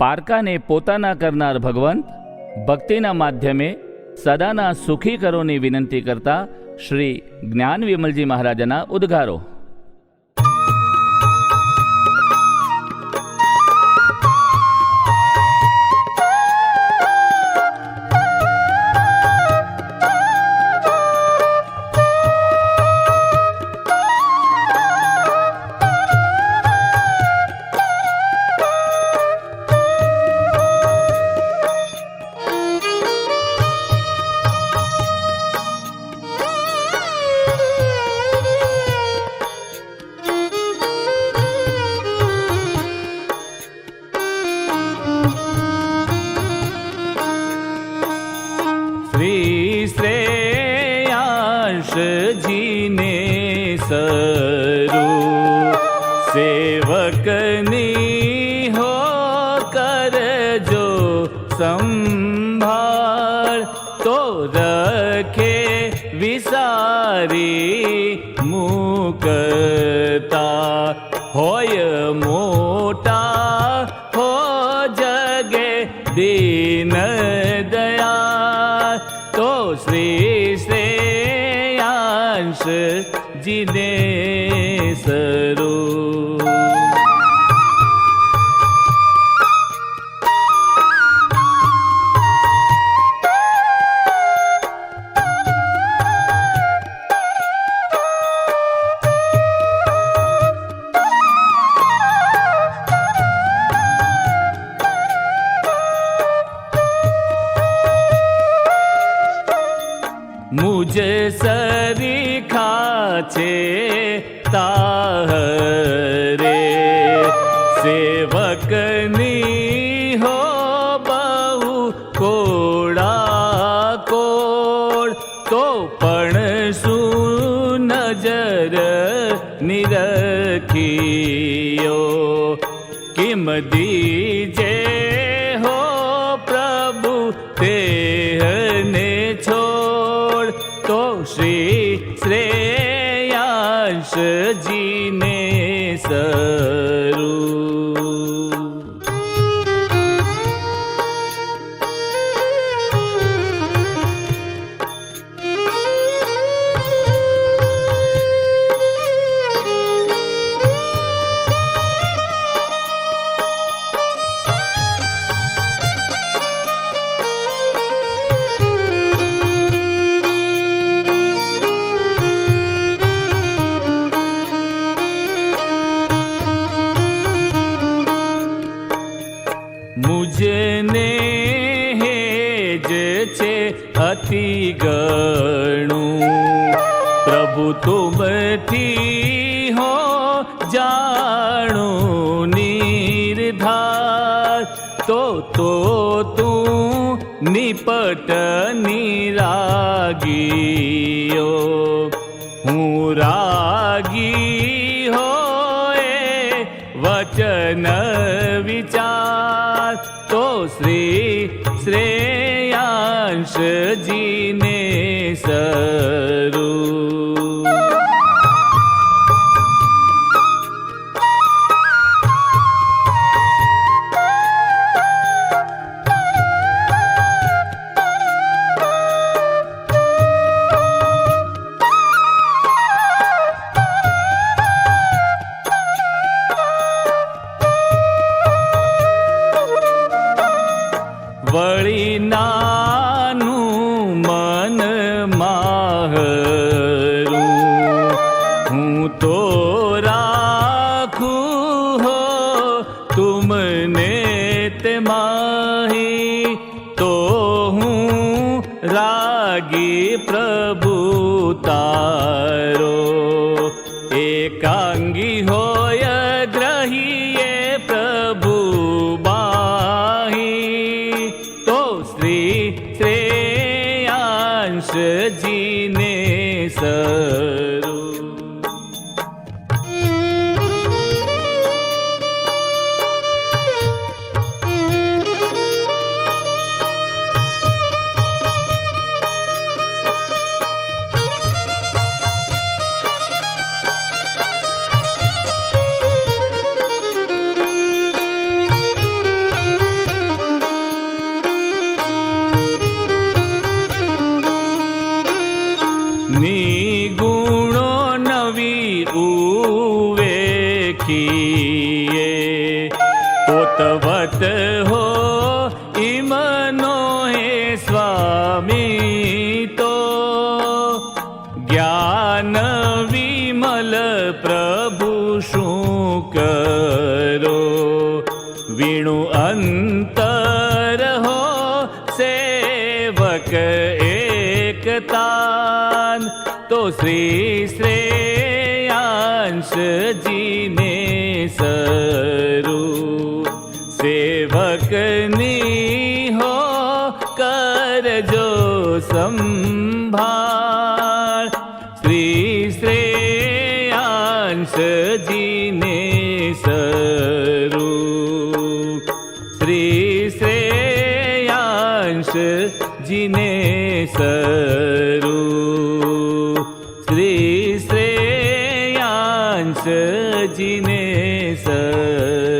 પારકાને પોતાના કરનાર ભગવંત, ભક્તિના માધ્યમે સદાના સુખી કરોની વિનંતી કરતા શ્રી જ્ઞાન વિમલજી મહારાજના ઉદ્ગારો શ્રી શ્રેયાશજીને સરું સેવકની હો કરજો સંભાળ તો રખે વિસારી મુકતા હોય મોટા ಜಿಲೆ सरो मुझे सरी છે તારે. સેવકની હો બહુ કોડા કોડ તો પણ શું નજર નિરખિયો? કિમ દીજે શ્રી શ્રેયાંશ જીને સરું અતિ ગણું. પ્રભુ તુમથી હો જાણું નિર્ધાર. તો તો તું નિપટ નિરાગીઓ. હું રાગી હોય વચન વિચાર. તો શ્રી શ્રેયાંશ જીને સરું વળી નાનું હું તો રાખું હો, તુમને તે માહી. તો હું રાગી પ્રભુ તારો. એકાંગી હોય ગ્રહીએ પ્રભુ બાહી. તો શ્રી શ્રેયાંશ જીને સરું उवे किए पोतवत हो इमनो हे स्वामी तो ज्ञान विमल प्रभु शू करो वीणु अंतर हो सेवक एकतान तो श्री श्रेष्ठ જીને સરું સેવકની હો કરજો સંભાળ શ્રી શ્રેયાંશ સર સરું શ્રી શ્રેયાંશ જીને સરું.